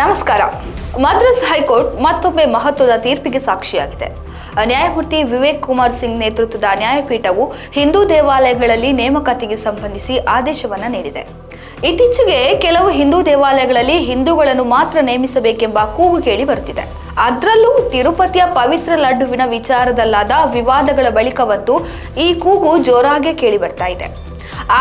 ನಮಸ್ಕಾರ. ಮದ್ರಾಸ್ ಹೈಕೋರ್ಟ್ ಮತ್ತೊಮ್ಮೆ ಮಹತ್ವದ ತೀರ್ಪಿಗೆ ಸಾಕ್ಷಿಯಾಗಿದೆ. ನ್ಯಾಯಮೂರ್ತಿ ವಿವೇಕ್ ಕುಮಾರ್ ಸಿಂಗ್ ನೇತೃತ್ವದ ನ್ಯಾಯಪೀಠವು ಹಿಂದೂ ದೇವಾಲಯಗಳಲ್ಲಿ ನೇಮಕಾತಿಗೆ ಸಂಬಂಧಿಸಿ ಆದೇಶವನ್ನ ನೀಡಿದೆ. ಇತ್ತೀಚೆಗೆ ಕೆಲವು ಹಿಂದೂ ದೇವಾಲಯಗಳಲ್ಲಿ ಹಿಂದೂಗಳನ್ನು ಮಾತ್ರ ನೇಮಿಸಬೇಕೆಂಬ ಕೂಗು ಕೇಳಿ ಬರುತ್ತಿದೆ. ಅದರಲ್ಲೂ ತಿರುಪತಿಯ ಪವಿತ್ರ ಲಡ್ಡುವಿನ ವಿಚಾರದಲ್ಲಾದ ವಿವಾದಗಳ ಬಳಿಕವಂತೂ ಈ ಕೂಗು ಜೋರಾಗೆ ಕೇಳಿ ಬರ್ತಾ ಇದೆ.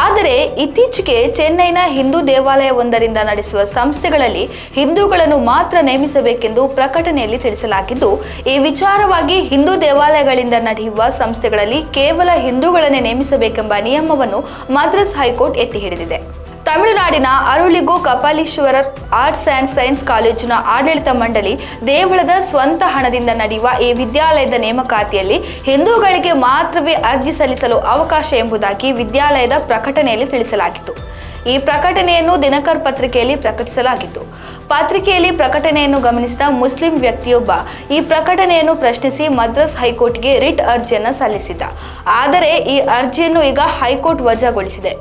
ಆದರೆ ಇತ್ತೀಚೆಗೆ ಚೆನ್ನೈನ ಹಿಂದೂ ದೇವಾಲಯವೊಂದರಿಂದ ನಡೆಸುವ ಸಂಸ್ಥೆಗಳಲ್ಲಿ ಹಿಂದೂಗಳನ್ನು ಮಾತ್ರ ನೇಮಿಸಬೇಕೆಂದು ಪ್ರಕಟಣೆಯಲ್ಲಿ ತಿಳಿಸಲಾಗಿದ್ದು, ಈ ವಿಚಾರವಾಗಿ ಹಿಂದೂ ದೇವಾಲಯಗಳಿಂದ ನಡೆಯುವ ಸಂಸ್ಥೆಗಳಲ್ಲಿ ಕೇವಲ ಹಿಂದೂಗಳನ್ನೇ ನೇಮಿಸಬೇಕೆಂಬ ನಿಯಮವನ್ನು ಮದ್ರಾಸ್ ಹೈಕೋರ್ಟ್ ಎತ್ತಿ ಹಿಡಿದಿದೆ. ತಮಿಳುನಾಡಿನ Arulmigu Kapaleeshwarar arts and science ಕಾಲೇಜಿನ ಆಡಳಿತ ಮಂಡಳಿ ದೇವಳದ ಸ್ವಂತ ಹಣದಿಂದ ನಡೆಯುವ ಈ ವಿದ್ಯಾಲಯದ ನೇಮಕಾತಿಯಲ್ಲಿ ಹಿಂದೂಗಳಿಗೆ ಮಾತ್ರವೇ ಅರ್ಜಿ ಸಲ್ಲಿಸಲು ಅವಕಾಶ ಎಂಬುದಾಗಿ ವಿದ್ಯಾಲಯದ ಪ್ರಕಟಣೆಯಲ್ಲಿ ತಿಳಿಸಲಾಗಿತ್ತು. ಈ ಪ್ರಕಟಣೆಯನ್ನು ದಿನಕರ್ ಪತ್ರಿಕೆಯಲ್ಲಿ ಪ್ರಕಟಿಸಲಾಗಿತ್ತು. ಪತ್ರಿಕೆಯಲ್ಲಿ ಪ್ರಕಟಣೆಯನ್ನು ಗಮನಿಸಿದ ಮುಸ್ಲಿಂ ವ್ಯಕ್ತಿಯೊಬ್ಬ ಈ ಪ್ರಕಟಣೆಯನ್ನು ಪ್ರಶ್ನಿಸಿ ಮದ್ರಾಸ್ ಹೈಕೋರ್ಟ್ಗೆ ರಿಟ್ ಅರ್ಜಿಯನ್ನು ಸಲ್ಲಿಸಿದ್ದ. ಆದರೆ ಈ ಅರ್ಜಿಯನ್ನು ಈಗ ಹೈಕೋರ್ಟ್ ವಜಾಗೊಳಿಸಿದೆ.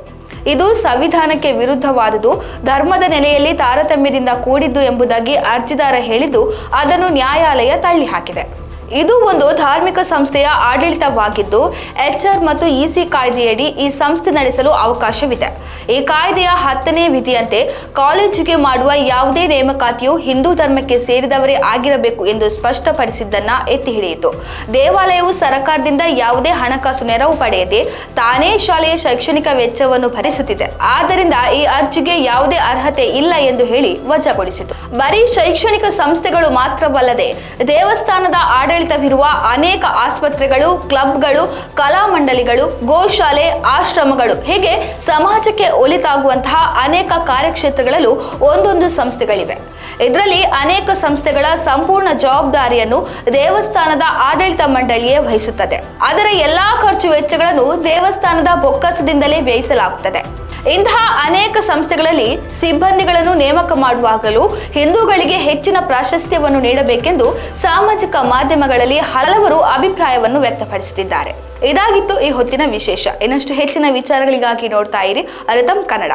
ಇದು ಸಂವಿಧಾನಕ್ಕೆ ವಿರುದ್ಧವಾದುದು. ಧರ್ಮದ ನೆಲೆಯಲ್ಲಿ ತಾರತಮ್ಯದಿಂದ ಕೂಡಿದ್ದು ಎಂಬುದಾಗಿ ಅರ್ಜಿದಾರ ಹೇಳಿದ್ದು ಅದನ್ನು ನ್ಯಾಯಾಲಯ ತಳ್ಳಿ ಹಾಕಿದೆ ಇದು ಒಂದು ಧಾರ್ಮಿಕ ಸಂಸ್ಥೆಯ ಆಡಳಿತವಾಗಿದ್ದು ಎಚ್ಆರ್ ಮತ್ತು ಇಸಿ ಕಾಯ್ದೆಯಡಿ ಈ ಸಂಸ್ಥೆ ನಡೆಸಲು ಅವಕಾಶವಿದೆ. ಈ ಕಾಯ್ದೆಯ ಹತ್ತನೇ ವಿಧಿಯಂತೆ ಕಾಲೇಜಿಗೆ ಮಾಡುವ ಯಾವುದೇ ನೇಮಕಾತಿಯು ಹಿಂದೂ ಧರ್ಮಕ್ಕೆ ಸೇರಿದವರೇ ಆಗಿರಬೇಕು ಎಂದು ಸ್ಪಷ್ಟಪಡಿಸಿದ್ದನ್ನ ಎತ್ತಿ ಹಿಡಿಯಿತು. ದೇವಾಲಯವು ಸರ್ಕಾರದಿಂದ ಯಾವುದೇ ಹಣಕಾಸು ನೆರವು ಪಡೆಯದೆ ತಾನೇ ಶಾಲೆಯ ಶೈಕ್ಷಣಿಕ ವೆಚ್ಚವನ್ನು ಭರಿಸುತ್ತಿದೆ. ಆದ್ದರಿಂದ ಈ ಅರ್ಜಿಗೆ ಯಾವುದೇ ಅರ್ಹತೆ ಇಲ್ಲ ಎಂದು ಹೇಳಿ ವಜಾಗೊಳಿಸಿತು. ಬರೀ ಶೈಕ್ಷಣಿಕ ಸಂಸ್ಥೆಗಳು ಮಾತ್ರವಲ್ಲದೆ ದೇವಸ್ಥಾನದ ಆಡಳಿತವಿರುವ ಅನೇಕ ಆಸ್ಪತ್ರೆಗಳು, ಕ್ಲಬ್ಗಳು, ಕಲಾ ಮಂಡಳಿಗಳು, ಗೋಶಾಲೆ, ಆಶ್ರಮಗಳು. ಹೀಗೆ ಸಮಾಜಕ್ಕೆ ಒಲಿತಾಗುವಂತಹ ಅನೇಕ ಕಾರ್ಯಕ್ಷೇತ್ರಗಳಲ್ಲೂ ಒಂದೊಂದು ಸಂಸ್ಥೆಗಳಿವೆ. ಇದರಲ್ಲಿ ಅನೇಕ ಸಂಸ್ಥೆಗಳ ಸಂಪೂರ್ಣ ಜವಾಬ್ದಾರಿಯನ್ನು ದೇವಸ್ಥಾನದ ಆಡಳಿತ ಮಂಡಳಿಯೇ ವಹಿಸುತ್ತದೆ. ಅದರ ಎಲ್ಲಾ ಖರ್ಚು ವೆಚ್ಚಗಳನ್ನು ದೇವಸ್ಥಾನದ ಬೊಕ್ಕಸದಿಂದಲೇ ವ್ಯಯಿಸಲಾಗುತ್ತದೆ. ಇಂತಹ ಅನೇಕ ಸಂಸ್ಥೆಗಳಲ್ಲಿ ಸಿಬ್ಬಂದಿಗಳನ್ನು ನೇಮಕ ಮಾಡುವಾಗಲೂ ಹಿಂದೂಗಳಿಗೆ ಹೆಚ್ಚಿನ ಪ್ರಾಶಸ್ತ್ಯವನ್ನು ನೀಡಬೇಕೆಂದು ಸಾಮಾಜಿಕ ಮಾಧ್ಯಮಗಳಲ್ಲಿ ಹಲವರು ಅಭಿಪ್ರಾಯವನ್ನು ವ್ಯಕ್ತಪಡಿಸುತ್ತಿದ್ದಾರೆ. ಇದಾಗಿತ್ತು ಈ ಹೊತ್ತಿನ ವಿಶೇಷ. ಇನ್ನಷ್ಟು ಹೆಚ್ಚಿನ ವಿಚಾರಗಳಿಗಾಗಿ ನೋಡ್ತಾ ಇರಿ ಅರಿತಂ ಕನ್ನಡ.